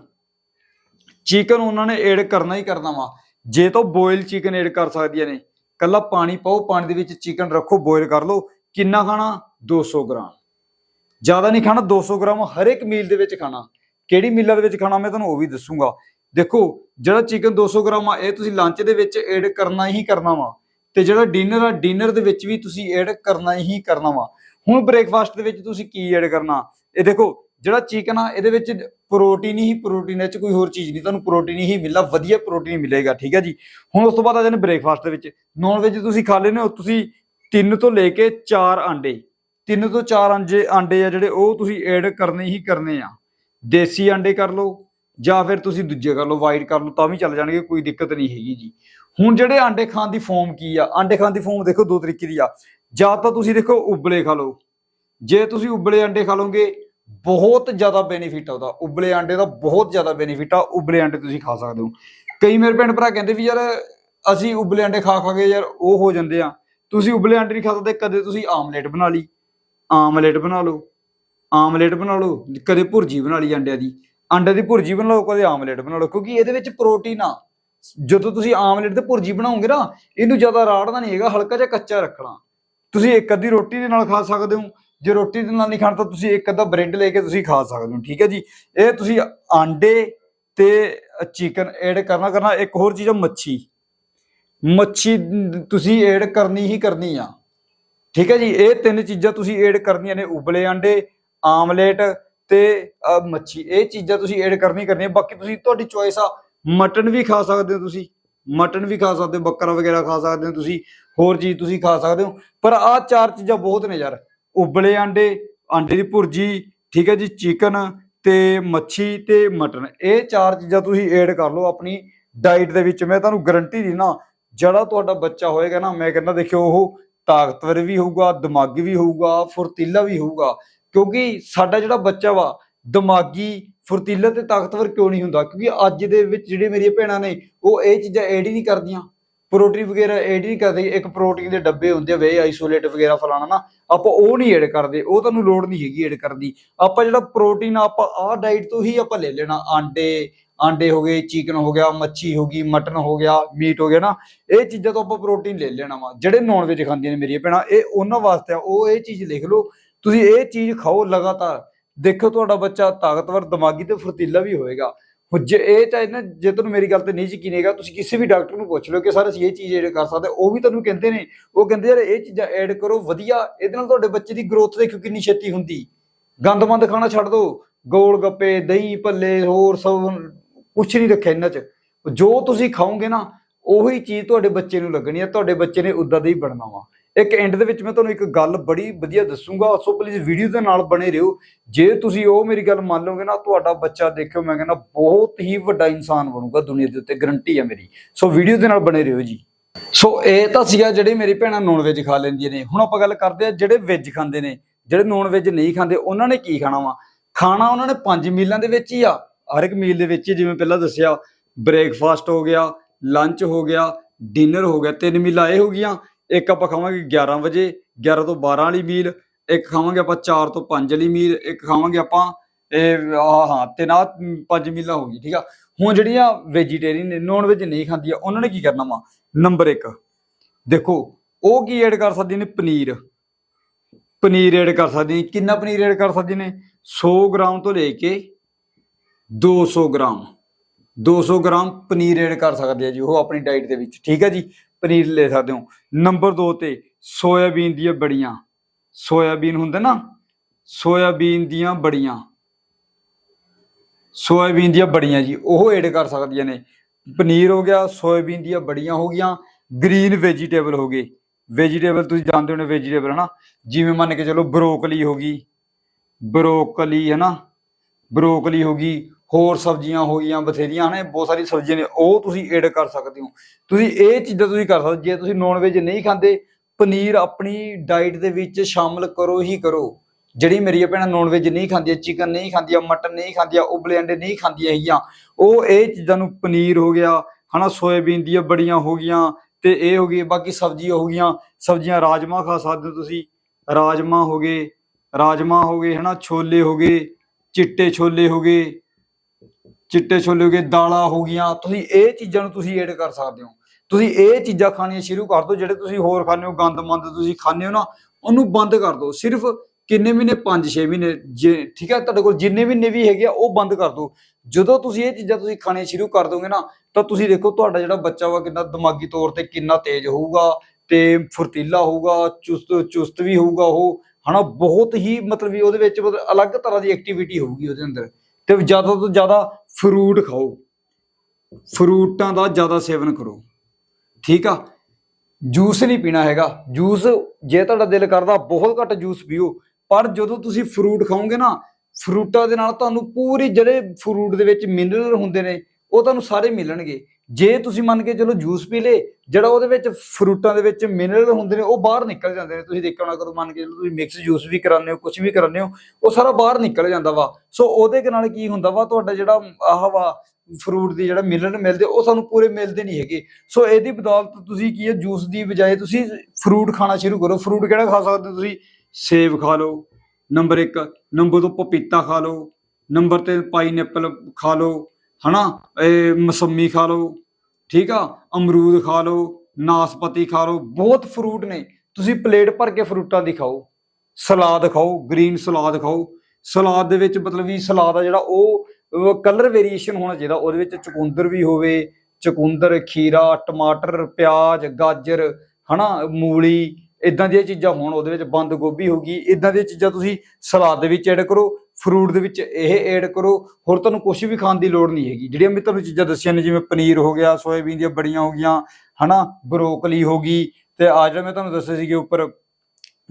S1: ਚਿਕਨ ਉਹਨਾਂ ਨੇ ਐਡ ਕਰਨਾ ਹੀ ਕਰਨਾ ਵਾ। ਜੇ ਤਾਂ ਬੋਇਲ ਚਿਕਨ ਐਡ ਕਰ ਸਕਦੀਆਂ ਨੇ। ਕੱਲਾ ਪਾਣੀ ਪਾਓ, ਪਾਣੀ ਦੇ ਵਿੱਚ ਚਿਕਨ ਰੱਖੋ ਬੋਇਲ ਕਰ ਲਓ, ਕਿੰਨਾ ਖਾਣਾ? 200 ਗ੍ਰਾਮ। ਜ਼ਿਆਦਾ ਨਹੀਂ ਖਾਣਾ 200 ਗ੍ਰਾਮ ਹਰ ਇੱਕ ਮੀਲ ਦੇ ਵਿੱਚ ਖਾਣਾ। ਕਿਹੜੀ ਮੀਲਾਂ ਦੇ ਵਿੱਚ ਖਾਣਾ ਮੈਂ ਤੁਹਾਨੂੰ ਉਹ ਵੀ ਦੱਸੂਗਾ। ਦੇਖੋ, ਜਿਹੜਾ ਚਿਕਨ 200 ਗ੍ਰਾਮ ਆ, ਇਹ ਤੁਸੀਂ ਲੰਚ ਦੇ ਵਿੱਚ ਐਡ ਕਰਨਾ ਹੀ ਕਰਨਾ ਵਾ। ਤੇ ਜਿਹੜਾ ਡਿਨਰ ਆ ਡਿਨਰ ਦੇ ਵਿੱਚ ਵੀ ਤੁਸੀਂ ਐਡ ਕਰਨਾ ਹੀ ਕਰਨਾ ਵਾ। ਹੁਣ ਬ੍ਰੇਕਫਾਸਟ ਦੇ ਵਿੱਚ ਤੁਸੀਂ ਕੀ ਐਡ ਕਰਨਾ? ਇਹ ਦੇਖੋ ਜਿਹੜਾ ਚਿਕਨ ਆ, ਇਹਦੇ ਵਿੱਚ ਪ੍ਰੋਟੀਨ ਹੀ ਪ੍ਰੋਟੀਨ ਹੈ ਚ ਕੋਈ ਹੋਰ ਚੀਜ਼ ਨਹੀਂ, ਤੁਹਾਨੂੰ ਪ੍ਰੋਟੀਨ ਹੀ ਮਿਲਣਾ, ਵਧੀਆ ਪ੍ਰੋਟੀਨ ਮਿਲੇਗਾ, ਠੀਕ ਹੈ ਜੀ? ਹੁਣ ਉਸ ਤੋਂ ਬਾਅਦ ਆ ਜਾਂਦੇ ਬ੍ਰੇਕਫਾਸਟ ਦੇ ਵਿੱਚ। ਨੌਨ ਵੈਜ ਤੁਸੀਂ ਖਾ ਲੈਨੇ ਹੋ, ਤੁਸੀਂ ਤਿੰਨ ਤੋਂ ਲੈ ਕੇ ਚਾਰ ਆਂਡੇ। ਤਿੰਨ ਤੋਂ ਚਾਰ ਆਂਡੇ ਆਂਡੇ ਆ ਜਿਹੜੇ, ਉਹ ਤੁਸੀਂ ਐਡ ਕਰਨੇ ਹੀ ਕਰਨੇ ਆ। ਦੇਸੀ ਆਂਡੇ ਕਰ ਲਓ, ਜਾਂ ਫਿਰ ਤੁਸੀਂ ਦੂਜੇ ਕਰ ਲਓ ਵਾਈਟ ਕਰ ਲਓ, ਤਾਂ ਵੀ ਚੱਲ ਜਾਣਗੇ, ਕੋਈ ਦਿੱਕਤ ਨਹੀਂ ਹੈਗੀ ਜੀ। ਹੁਣ ਜਿਹੜੇ ਆਂਡੇ ਖਾਣ ਦੀ ਫੋਮ ਕੀ ਆ? ਆਂਡੇ ਖਾਣ ਦੀ ਫੋਮ ਦੇਖੋ ਦੋ ਤਰੀਕੇ ਦੀ ਆ। ਜਾਂ ਤਾਂ ਤੁਸੀਂ ਦੇਖੋ ਉਬਲੇ ਖਾ ਲਓ। ਜੇ ਤੁਸੀਂ ਉਬਲੇ ਆਂਡੇ ਖਾ ਲਓਗੇ ਬਹੁਤ ਜ਼ਿਆਦਾ ਬੈਨੀਫਿਟ ਆ ਉਹਦਾ। ਉਬਲੇ ਆਂਡੇ ਦਾ ਬਹੁਤ ਜ਼ਿਆਦਾ ਬੈਨੀਫਿਟ ਆ, ਉਬਲੇ ਆਂਡੇ ਤੁਸੀਂ ਖਾ ਸਕਦੇ ਹੋ। ਕਈ ਮੇਰੇ ਭੈਣ ਭਰਾ ਕਹਿੰਦੇ ਵੀ ਯਾਰ, ਅਸੀਂ ਉਬਲੇ ਆਂਡੇ ਖਾ ਖਾ ਕੇ ਯਾਰ ਉਹ ਹੋ ਜਾਂਦੇ ਆ। ਤੁਸੀਂ ਉਬਲੇ ਆਂਡੇ ਨਹੀਂ ਖਾ ਸਕਦੇ, ਕਦੇ ਤੁਸੀਂ ਆਮਲੇਟ ਬਣਾ ਲਈ। ਆਮਲੇਟ ਬਣਾ ਲਓ। ਆਮਲੇਟ ਬਣਾ ਲਓ, ਕਦੇ ਭੁਰਜੀ ਬਣਾ ਲਈ ਅੰਡਿਆਂ ਦੀ। ਅੰਡੇ ਦੀ ਭੁਰਜੀ ਬਣਾ ਲਓ, ਕਦੇ ਆਮਲੇਟ ਬਣਾ ਲਓ। ਕਿਉਂਕਿ ਇਹਦੇ ਵਿੱਚ ਪ੍ਰੋਟੀਨ ਆ। ਜਦੋਂ ਤੁਸੀਂ ਆਮਲੇਟ ਤੇ ਭੁਰਜੀ ਬਣਾਓਗੇ ਨਾ, ਇਹਨੂੰ ਜ਼ਿਆਦਾ ਰਾੜਨਾ ਨਹੀਂ ਹੈਗਾ, ਹਲਕਾ ਜਿਹਾ ਕੱਚਾ ਰੱਖਣਾ। ਤੁਸੀਂ ਇੱਕ ਅੱਧੀ ਰੋਟੀ ਦੇ ਨਾਲ ਖਾ ਸਕਦੇ ਹੋ। ਜੇ ਰੋਟੀ ਦੇ ਨਾਲ ਨਹੀਂ ਖਾਣਾ ਤਾਂ ਤੁਸੀਂ ਇੱਕ ਅੱਧਾ ਬ੍ਰੈਡ ਲੈ ਕੇ ਤੁਸੀਂ ਖਾ ਸਕਦੇ ਹੋ, ਠੀਕ ਹੈ ਜੀ? ਇਹ ਤੁਸੀਂ ਆਂਡੇ ਤੇ ਚਿਕਨ ਐਡ ਕਰਨਾ ਕਰਨਾ, ਇੱਕ ਹੋਰ ਚੀਜ਼ ਆ ਮੱਛੀ। ਮੱਛੀ ਤੁਸੀਂ ਐਡ ਕਰਨੀ ਹੀ ਕਰਨੀ ਆ, ਠੀਕ ਹੈ ਜੀ? ਇਹ ਤਿੰਨ ਚੀਜ਼ਾਂ ਤੁਸੀਂ ਐਡ ਕਰਨੀਆਂ ਨੇ, ਉਬਲੇ ਆਂਡੇ, ਆਮਲੇਟ ਤੇ ਮੱਛੀ। ਇਹ ਚੀਜ਼ਾਂ ਤੁਸੀਂ ਐਡ ਕਰਨੀ ਕਰਨੀਆਂ। ਬਾਕੀ ਤੁਸੀਂ ਤੁਹਾਡੀ ਚੋਇਸ ਆ, ਮਟਨ ਵੀ ਖਾ ਸਕਦੇ ਹੋ ਤੁਸੀਂ। ਮਟਨ ਵੀ ਖਾ ਸਕਦੇ ਹੋ, ਬੱਕਰਾ ਵਗੈਰਾ ਖਾ ਸਕਦੇ ਹੋ ਤੁਸੀਂ, ਹੋਰ ਚੀਜ਼ ਤੁਸੀਂ ਖਾ ਸਕਦੇ ਹੋ। ਪਰ ਆਹ ਚਾਰ ਚੀਜ਼ਾਂ ਬਹੁਤ ਨੇ ਯਾਰ। ਉਬਲੇ ਆਂਡੇ ਆਂਡੇ ਦੀ ਭੁਰਜੀ, ਠੀਕ ਹੈ ਜੀ, ਚਿਕਨ ਤੇ ਮੱਛੀ ਤੇ ਮਟਨ। ਇਹ ਚਾਰ ਚੀਜ਼ਾਂ ਤੁਸੀਂ ਐਡ ਕਰ ਲਓ ਆਪਣੀ ਡਾਈਟ ਦੇ ਵਿੱਚ। ਮੈਂ ਤੁਹਾਨੂੰ ਗਰੰਟੀ ਦਿੰਦਾ, ਜਿਹੜਾ ਤੁਹਾਡਾ ਬੱਚਾ ਹੋਏਗਾ ਨਾ, ਮੈਂ ਕਹਿੰਦਾ ਦੇਖਿਓ, ਉਹ ਤਾਕਤਵਰ ਵੀ ਹੋਊਗਾ, ਦਿਮਾਗੀ ਵੀ ਹੋਊਗਾ, ਫੁਰਤੀਲਾ ਵੀ ਹੋਊਗਾ। ਕਿਉਂਕਿ ਸਾਡਾ ਜਿਹੜਾ ਬੱਚਾ ਵਾ, ਦਿਮਾਗੀ, ਫੁਰਤੀਲਾ ਤੇ ਤਾਕਤਵਰ ਕਿਉਂ ਨਹੀਂ ਹੁੰਦਾ? ਕਿਉਂਕਿ ਅੱਜ ਦੇ ਵਿੱਚ ਜਿਹੜੇ ਮੇਰੀਆਂ ਭੈਣਾਂ ਨੇ, ਉਹ ਇਹ ਚੀਜ਼ਾਂ ਐਡ ਹੀ ਨਹੀਂ ਕਰਦੀਆਂ। ਪ੍ਰੋਟੀਨ ਵਗੈਰਾ ਐਡ ਨਹੀਂ ਕਰਦੇ ਇੱਕ ਪ੍ਰੋਟੀਨ ਦੇ ਡੱਬੇ ਹੁੰਦੇ ਵੇ ਆਈਸੋਲੇਟ ਵਗੈਰਾ ਫਲਾਣਾ ਨਾ, ਆਪਾਂ ਉਹ ਨਹੀਂ ਐਡ ਕਰਦੇ, ਉਹ ਤੁਹਾਨੂੰ ਲੋੜ ਨਹੀਂ ਹੈਗੀ ਐਡ ਕਰਨ ਦੀ। ਆਪਾਂ ਜਿਹੜਾ ਪ੍ਰੋਟੀਨ ਆਪਾਂ ਆਹ ਡਾਈਟ ਤੋਂ ਹੀ ਆਪਾਂ ਲੈ ਲੈਣਾ, ਆਂਡੇ ਆਂਡੇ ਹੋ ਗਏ ਚਿਕਨ ਹੋ ਗਿਆ, ਮੱਛੀ ਹੋ ਗਈ, ਮਟਨ ਹੋ ਗਿਆ ਮੀਟ ਹੋ ਗਿਆ ਨਾ, ਇਹ ਚੀਜ਼ਾਂ ਤੋਂ ਆਪਾਂ ਪ੍ਰੋਟੀਨ ਲੈ ਲੈਣਾ ਵਾ, ਜਿਹੜੇ ਨੌਨ ਵੇਜ ਖਾਂਦੀਆਂ ਨੇ ਮੇਰੀਆਂ ਭੈਣਾਂ, ਇਹ ਉਹਨਾਂ ਵਾਸਤੇ ਆ, ਉਹ ਇਹ ਚੀਜ਼ ਲਿਖ ਲਓ, ਤੁਸੀਂ ਇਹ ਚੀਜ਼ ਖਾਓ ਲਗਾਤਾਰ, ਦੇਖੋ ਤੁਹਾਡਾ ਬੱਚਾ ਤਾਕਤਵਰ, ਦਿਮਾਗੀ ਤੇ ਫੁਰਤੀਲਾ ਵੀ ਹੋਏਗਾ। ਜੇ ਇਹ ਚਾਹੇ ਨਾ ਜੇ ਤੁਹਾਨੂੰ ਮੇਰੀ ਗੱਲ ਤੇ ਨਹੀਂ ਯਕੀਨ ਹੈਗਾ, ਤੁਸੀਂ ਕਿਸੇ ਵੀ ਡਾਕਟਰ ਨੂੰ ਪੁੱਛ ਲਓ ਕਿ ਸਰ ਅਸੀਂ ਇਹ ਚੀਜ਼ ਐਡ ਕਰ ਸਕਦੇ ਉਹ ਵੀ ਤੁਹਾਨੂੰ ਕਹਿੰਦੇ ਨੇ, ਉਹ ਕਹਿੰਦੇ ਯਾਰ ਇਹ ਚੀਜ਼ਾਂ ਐਡ ਕਰੋ, ਵਧੀਆ। ਇਹਦੇ ਨਾਲ ਤੁਹਾਡੇ ਬੱਚੇ ਦੀ ਗਰੋਥ ਦੇਖੋ ਕਿੰਨੀ ਛੇਤੀ ਹੁੰਦੀ। ਗੰਦਮੰਦ ਖਾਣਾ ਛੱਡ ਦਿਓ ਗੋਲ ਗੱਪੇ, ਦਹੀਂ ਭੱਲੇ, ਹੋਰ ਸਭ ਕੁਛ ਨਹੀਂ ਰੱਖਿਆ ਇਹਨਾਂ 'ਚ। ਜੋ ਤੁਸੀਂ ਖਾਓਗੇ ਨਾ, ਉਹੀ ਚੀਜ਼ ਤੁਹਾਡੇ ਬੱਚੇ ਨੂੰ ਲੱਗਣੀ ਹੈ, ਤੁਹਾਡੇ ਬੱਚੇ ਨੇ ਉਦਾਂ ਦਾ ਹੀ ਬਣਨਾ ਵਾ। ਇੱਕ ਐਂਡ ਦੇ ਵਿੱਚ ਮੈਂ ਤੁਹਾਨੂੰ ਇੱਕ ਗੱਲ ਬੜੀ ਵਧੀਆ ਦੱਸੂਗਾ। ਸੋ ਪਲੀਜ਼ ਵੀਡੀਓ ਦੇ ਨਾਲ ਬਣੇ ਰਹੋ। ਜੇ ਤੁਸੀਂ ਉਹ ਮੇਰੀ ਗੱਲ ਮੰਨ ਲਓਗੇ ਨਾ, ਤੁਹਾਡਾ ਬੱਚਾ ਦੇਖਿਓ, ਮੈਂ ਕਹਿੰਦਾ ਬਹੁਤ ਹੀ ਵੱਡਾ ਇਨਸਾਨ ਬਣੂਗਾ ਦੁਨੀਆ ਦੇ ਉੱਤੇ ਗਰੰਟੀ ਹੈ ਮੇਰੀ। ਸੋ ਵੀਡੀਓ ਦੇ ਨਾਲ ਬਣੇ ਰਹੋ ਜੀ। ਸੋ ਇਹ ਤਾਂ ਸੀਗਾ ਜਿਹੜੇ ਮੇਰੀ ਭੈਣਾਂ ਨੌਨ ਵੈਜ ਖਾ ਲੈਂਦੀਆਂ ਨੇ। ਹੁਣ ਆਪਾਂ ਗੱਲ ਕਰਦੇ ਆ ਜਿਹੜੇ ਵੈਜ ਖਾਂਦੇ ਨੇ। ਜਿਹੜੇ ਨੌਨ ਵੈਜ ਨਹੀਂ ਖਾਂਦੇ, ਉਹਨਾਂ ਨੇ ਕੀ ਖਾਣਾ ਵਾ? ਖਾਣਾ ਉਹਨਾਂ ਨੇ ਪੰਜ ਮੀਲਾਂ ਦੇ ਵਿੱਚ ਹੀ ਆ। ਹਰ ਇੱਕ ਮੀਲ ਦੇ ਵਿੱਚ ਹੀ, ਜਿਵੇਂ ਪਹਿਲਾਂ ਦੱਸਿਆ ਬ੍ਰੇਕਫਾਸਟ ਹੋ ਗਿਆ ਲੰਚ ਹੋ ਗਿਆ ਡਿਨਰ ਹੋ ਗਿਆ, ਤਿੰਨ ਮੀਲਾਂ ਇਹ ਹੋ ਗਈਆਂ। ਇੱਕ ਆਪਾਂ ਖਾਵਾਂਗੇ 11 ਵਜੇ 11 ਤੋਂ 12 ਵਾਲੀ ਮੀਲ ਇੱਕ ਖਾਵਾਂਗੇ ਆਪਾਂ 4 ਤੋਂ 5 ਵਾਲੀ ਮੀਲ ਇੱਕ ਖਾਵਾਂਗੇ ਆਪਾਂ ਇਹ, ਆਹ, ਹਾਂ ਤਿੰਨ ਆਹ ਪੰਜ ਮੀਲਾਂ ਹੋ ਗਈ, ਠੀਕ ਆ? ਹੁਣ ਜਿਹੜੀਆਂ ਵੈਜੀਟੇਰੀਅਨ ਨੇ ਨੌਨ ਵੈਜ ਨਹੀਂ ਖਾਂਦੀਆਂ, ਉਹਨਾਂ ਨੇ ਕੀ ਕਰਨਾ ਵਾ? ਨੰਬਰ 1 ਦੇਖੋ, ਉਹ ਕੀ ਐਡ ਕਰ ਸਕਦੇ ਨੇ? ਪਨੀਰ। ਪਨੀਰ ਐਡ ਕਰ ਸਕਦੇ ਨੇ। ਕਿੰਨਾ ਪਨੀਰ ਐਡ ਕਰ ਸਕਦੇ ਨੇ? 100 ਗ੍ਰਾਮ ਤੋਂ ਲੈ ਕੇ 200 ਗ੍ਰਾਮ। 200 ਗ੍ਰਾਮ ਪਨੀਰ ਐਡ ਕਰ ਸਕਦੇ ਆ ਜੀ, ਉਹ ਆਪਣੀ ਡਾਈਟ ਦੇ ਵਿੱਚ, ਠੀਕ ਹੈ ਜੀ? ਪਨੀਰ ਲੈ ਸਕਦੇ ਹੋ। ਨੰਬਰ 2 ਤੇ ਸੋਇਆਬੀਨ ਦੀਆਂ ਬੜੀਆਂ। ਸੋਇਆਬੀਨ ਹੁੰਦਾ ਨਾ, ਸੋਇਆਬੀਨ ਦੀਆਂ ਬੜੀਆਂ। ਸੋਇਆਬੀਨ ਦੀਆਂ ਬੜੀਆਂ ਜੀ, ਉਹ ਐਡ ਕਰ ਸਕਦੀਆਂ ਨੇ। ਪਨੀਰ ਹੋ ਗਿਆ, ਸੋਇਆਬੀਨ ਦੀਆਂ ਬੜੀਆਂ ਹੋ ਗਈਆਂ। ਗ੍ਰੀਨ ਵੈਜੀਟੇਬਲ ਹੋ ਗਏ। ਵੈਜੀਟੇਬਲ ਤੁਸੀਂ ਜਾਣਦੇ ਹੋਣੇ ਵੈਜੀਟੇਬਲ, ਹਨਾ? ਜਿਵੇਂ ਮੰਨ ਕੇ ਚਲੋ ਬਰੋਕਲੀ ਹੋ ਗਈ। ਬਰੋਕਲੀ ਹੈ ਨਾ ਬਰੋਕਲੀ ਹੋ ਗਈ। ਹੋਰ ਸਬਜ਼ੀਆਂ ਹੋ ਗਈਆਂ ਬਥੇਰੀਆਂ ਨੇ ਬਹੁਤ ਸਾਰੀ ਸਬਜ਼ੀਆਂ ਨੇ, ਉਹ ਤੁਸੀਂ ਐਡ ਕਰ ਸਕਦੇ ਹੋ। ਤੁਸੀਂ ਇਹ ਚੀਜ਼ਾਂ ਤੁਸੀਂ ਕਰ ਸਕਦੇ ਜੇ ਤੁਸੀਂ ਨੌਨ ਵੇਜ ਨਹੀਂ ਖਾਂਦੇ, ਪਨੀਰ ਆਪਣੀ ਡਾਈਟ ਦੇ ਵਿੱਚ ਸ਼ਾਮਲ ਕਰੋ ਹੀ ਕਰੋ। ਜਿਹੜੀ ਮੇਰੀਆਂ ਭੈਣਾਂ ਨੌਨ ਵੇਜ ਨਹੀਂ ਖਾਂਦੀਆਂ ਚਿਕਨ ਨਹੀਂ ਖਾਂਦੀਆਂ ਮਟਨ ਨਹੀਂ ਖਾਂਦੀਆਂ, ਉਬਲੇ ਅੰਡੇ ਨਹੀਂ ਖਾਂਦੀਆਂ ਹੈਗੀਆਂ, ਉਹ ਇਹ ਚੀਜ਼ਾਂ ਨੂੰ ਪਨੀਰ ਹੋ ਗਿਆ, ਹਨਾ, ਸੋਇਆਬੀਨ ਦੀਆਂ ਬੜੀਆਂ ਹੋ ਗਈਆਂ, ਤੇ ਇਹ ਹੋ ਗਈ, ਬਾਕੀ ਸਬਜ਼ੀਆਂ ਹੋ ਗਈਆਂ, ਸਬਜ਼ੀਆਂ ਰਾਜਮਾ ਖਾ ਸਕਦੇ ਹੋ ਤੁਸੀਂ। ਰਾਜਮਾ ਹੋ ਗਏ, ਰਾਜਮਾ ਹੋ ਗਏ, ਹਨਾ, ਛੋਲੇ ਹੋ ਗਏ, ਚਿੱਟੇ ਛੋਲੇ ਹੋ ਗਏ ਚਿੱਟੇ ਛੋਲੇ ਹੋ ਗਏ, ਦਾਲਾਂ ਹੋ ਗਈਆਂ, ਤੁਸੀਂ ਇਹ ਚੀਜ਼ਾਂ ਨੂੰ ਤੁਸੀਂ ਐਡ ਕਰ ਸਕਦੇ ਹੋ। ਤੁਸੀਂ ਇਹ ਚੀਜ਼ਾਂ ਖਾਣੀਆਂ ਸ਼ੁਰੂ ਕਰ ਦਿਓ, ਜਿਹੜੇ ਤੁਸੀਂ ਹੋਰ ਖਾਂਦੇ ਹੋ ਗੰਦ ਮੰਦ ਤੁਸੀਂ ਖਾਂਦੇ ਹੋ ਨਾ, ਉਹਨੂੰ ਬੰਦ ਕਰ ਦਿਓ। ਸਿਰਫ ਕਿੰਨੇ ਮਹੀਨੇ? 5-6 ਮਹੀਨੇ ਜੇ, ਠੀਕ ਹੈ? ਤੁਹਾਡੇ ਕੋਲ ਜਿੰਨੇ ਮਹੀਨੇ ਵੀ ਹੈਗੇ ਆ, ਉਹ ਬੰਦ ਕਰ ਦਿਓ। ਜਦੋਂ ਤੁਸੀਂ ਇਹ ਚੀਜ਼ਾਂ ਤੁਸੀਂ ਖਾਣੀਆਂ ਸ਼ੁਰੂ ਕਰ ਦੋਗੇ ਨਾ, ਤਾਂ ਤੁਸੀਂ ਦੇਖੋ ਤੁਹਾਡਾ ਜਿਹੜਾ ਬੱਚਾ ਵਾ ਕਿੰਨਾ ਦਿਮਾਗੀ ਤੌਰ ਤੇ ਕਿੰਨਾ ਤੇਜ਼ ਹੋਊਗਾ ਤੇ ਫੁਰਤੀਲਾ ਹੋਊਗਾ, ਚੁਸਤ ਚੁਸਤ ਵੀ ਹੋਊਗਾ ਉਹ, ਹਨਾ? ਬਹੁਤ ਹੀ ਮਤਲਬ ਵੀ ਉਹਦੇ ਵਿੱਚ ਮਤਲਬ ਅਲੱਗ ਤਰ੍ਹਾਂ ਦੀ ਐਕਟੀਵਿਟੀ ਹੋਊਗੀ ਉਹਦੇ ਅੰਦਰ। ਤੇ ਜ਼ਿਆਦਾ ਤੋਂ ਜ਼ਿਆਦਾ ਫਰੂਟ ਖਾਓ। ਫਰੂਟਾਂ ਦਾ ਜ਼ਿਆਦਾ ਸੇਵਨ ਕਰੋ। ਠੀਕ ਆ? ਜੂਸ ਨਹੀਂ ਪੀਣਾ ਹੈਗਾ। ਜੂਸ ਜੇ ਤੁਹਾਡਾ ਦਿਲ ਕਰਦਾ, ਬਹੁਤ ਘੱਟ ਜੂਸ ਪੀਓ। ਪਰ ਜਦੋਂ ਤੁਸੀਂ ਫਰੂਟ ਖਾਓਗੇ ਨਾ, ਫਰੂਟਾਂ ਦੇ ਨਾਲ ਤੁਹਾਨੂੰ ਪੂਰੀ ਜਿਹੜੇ ਫਰੂਟ ਦੇ ਵਿੱਚ ਮਿਨਰਲ ਹੁੰਦੇ ਨੇ, ਉਹ ਤੁਹਾਨੂੰ ਸਾਰੇ ਮਿਲਣਗੇ। ਜੇ ਤੁਸੀਂ ਮੰਨ ਕੇ ਚਲੋ ਜੂਸ ਪੀ ਲੇ ਜਿਹੜਾ ਉਹਦੇ ਵਿੱਚ ਫਰੂਟਾਂ ਦੇ ਵਿੱਚ ਮਿਨਰਲ ਹੁੰਦੇ ਨੇ, ਉਹ ਬਾਹਰ ਨਿਕਲ ਜਾਂਦੇ ਨੇ। ਤੁਸੀਂ ਦੇਖਿਆ ਹੋਣਾ ਕਦੋਂ ਮੰਨ ਕੇ ਚਲੋ ਤੁਸੀਂ ਮਿਕਸ ਜੂਸ ਵੀ ਕਰਾਉਂਦੇ ਹੋ ਕੁਝ ਵੀ ਕਰਾਉਂਦੇ ਹੋ, ਉਹ ਸਾਰਾ ਬਾਹਰ ਨਿਕਲ ਜਾਂਦਾ ਵਾ। ਸੋ ਉਹਦੇ ਨਾਲ ਕੀ ਹੁੰਦਾ ਵਾ, ਤੁਹਾਡਾ ਜਿਹੜਾ ਆਹ ਵਾ ਫਰੂਟ ਦੀ ਜਿਹੜਾ ਮਿਲਣ ਮਿਲਦੇ, ਉਹ ਸਾਨੂੰ ਪੂਰੇ ਮਿਲਦੇ ਨਹੀਂ ਹੈਗੇ। ਸੋ ਇਹਦੀ ਬਦੌਲਤ ਤੁਸੀਂ ਕੀ ਹੈ ਜੂਸ ਦੀ ਬਜਾਏ ਤੁਸੀਂ ਫਰੂਟ ਖਾਣਾ ਸ਼ੁਰੂ ਕਰੋ। ਫਰੂਟ ਕਿਹੜਾ ਖਾ ਸਕਦੇ ਤੁਸੀਂ? ਸੇਬ ਖਾ ਲਓ। ਨੰਬਰ 1 ਨੰਬਰ 2 ਪਪੀਤਾ ਖਾ ਲਓ। ਨੰਬਰ 3 ਪਾਈਨਐਪਲ ਖਾ ਲਓ। ਹਨਾ? ਇਹ ਮਸੰਮੀ ਖਾ ਲਓ, ਠੀਕ ਆ? ਅਮਰੂਦ ਖਾ ਲਓ, ਨਾਸਪਤੀ ਖਾ ਲਓ, ਬਹੁਤ ਫਰੂਟ ਨੇ। ਤੁਸੀਂ ਪਲੇਟ ਭਰ ਕੇ ਫਰੂਟਾਂ ਦੀ ਖਾਓ ਸਲਾਦ ਖਾਓ ਗ੍ਰੀਨ ਸਲਾਦ ਖਾਓ। ਸਲਾਦ ਦੇ ਵਿੱਚ ਮਤਲਬ ਵੀ ਸਲਾਦ ਆ ਜਿਹੜਾ ਉਹ ਕਲਰ ਵੇਰੀਏਸ਼ਨ ਹੋਣਾ ਚਾਹੀਦਾ। ਉਹਦੇ ਵਿੱਚ ਚਕੁੰਦਰ ਵੀ ਹੋਵੇ, ਚਕੁੰਦਰ, ਖੀਰਾ, ਟਮਾਟਰ, ਪਿਆਜ਼, ਗਾਜਰ, ਹਨਾ? ਮੂਲੀ ਇਦਾਂ ਦੀਆਂ ਚੀਜ਼ਾਂ ਹੋਣ, ਉਹਦੇ ਵਿੱਚ ਬੰਦ ਗੋਭੀ ਹੋਗੀ ਇਦਾਂ ਦੀਆਂ ਚੀਜ਼ਾਂ ਤੁਸੀਂ ਸਲਾਦ ਦੇ ਵਿੱਚ ਐਡ ਕਰੋ। ਫਰੂਟ ਦੇ ਵਿੱਚ ਇਹ ਐਡ ਕਰੋ। ਹੋਰ ਤੁਹਾਨੂੰ ਕੁਝ ਵੀ ਖਾਣ ਦੀ ਲੋੜ ਨਹੀਂ ਹੈਗੀ। ਜਿਹੜੀਆਂ ਮੈਂ ਤੁਹਾਨੂੰ ਚੀਜ਼ਾਂ ਦੱਸੀਆਂ ਨੇ, ਜਿਵੇਂ ਪਨੀਰ ਹੋ ਗਿਆ, ਸੋਇਆਬੀਨ ਦੀਆਂ ਬੜੀਆਂ ਹੋ ਗਈਆਂ, ਹਨਾ, ਬਰੋਕਲੀ ਹੋ ਗਈ, ਤੇ ਆ ਜਿਹੜਾ ਮੈਂ ਤੁਹਾਨੂੰ ਦੱਸਿਆ ਸੀਗੇ ਉੱਪਰ